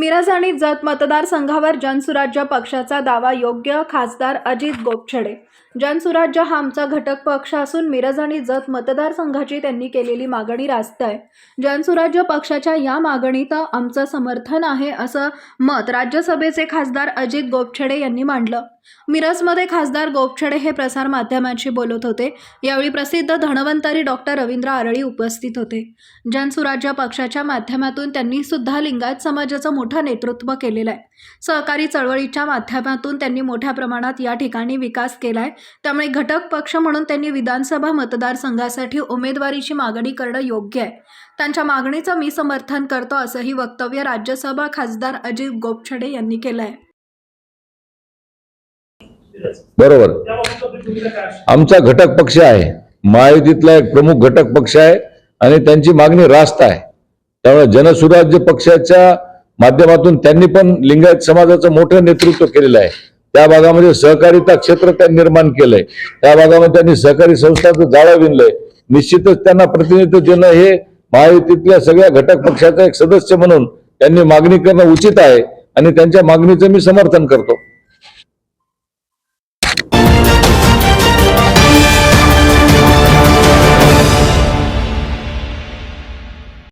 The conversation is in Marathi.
मिरज आणि जत मतदारसंघावर जनसुराज्य पक्षाचा दावा योग्य खासदार अजित गोपछडे. जनसुराज्य हा आमचा घटक पक्ष असून मिरज आणि जत मतदारसंघाची त्यांनी केलेली मागणी रास्त आहे. जनसुराज्य पक्षाच्या या मागणीत आमचं समर्थन आहे असं मत राज्यसभेचे खासदार अजित गोपछडे यांनी मांडलं. मिरजमध्ये खासदार गोपछडे हे प्रसार माध्यमांशी बोलत होते. यावेळी प्रसिद्ध धनवंतरी डॉक्टर रवींद्र आरळी उपस्थित होते. जनसुराज्य पक्षाच्या माध्यमातून त्यांनी सुद्धा लिंगायत समाजाचं मोठं नेतृत्व केलेलं आहे. सहकारी चळवळीच्या माध्यमातून त्यांनी मोठ्या प्रमाणात या ठिकाणी विकास केला आहे त्यामुळे घटक पक्ष म्हणून त्यांनी विधानसभा मतदारसंघासाठी उमेदवारीची मागणी करणं योग्य आहे. त्यांच्या मागणीचं मी समर्थन करतो असंही वक्तव्य राज्यसभा खासदार अजित गोपछडे यांनी केलं आहे बरोबर. आमचा घटक पक्ष आहे. महायुतीतला एक प्रमुख घटक पक्ष आहे आणि त्यांची मागणी रास्त आहे. त्यामुळे जनसुराज्य पक्षाच्या माध्यमातून त्यांनी पण लिंगायत समाजाचं मोठं नेतृत्व केलेलं आहे. त्या भागामध्ये सहकारिता क्षेत्र त्यांनी निर्माण केलंय. त्या भागामध्ये त्यांनी सहकारी संस्थांचं जाळं विणलंय. निश्चितच त्यांना प्रतिनिधित्व देणं हे महायुतीतल्या सगळ्या घटक पक्षाचा एक सदस्य म्हणून त्यांनी मागणी करणं उचित आहे आणि त्यांच्या मागणीचं मी समर्थन करतो.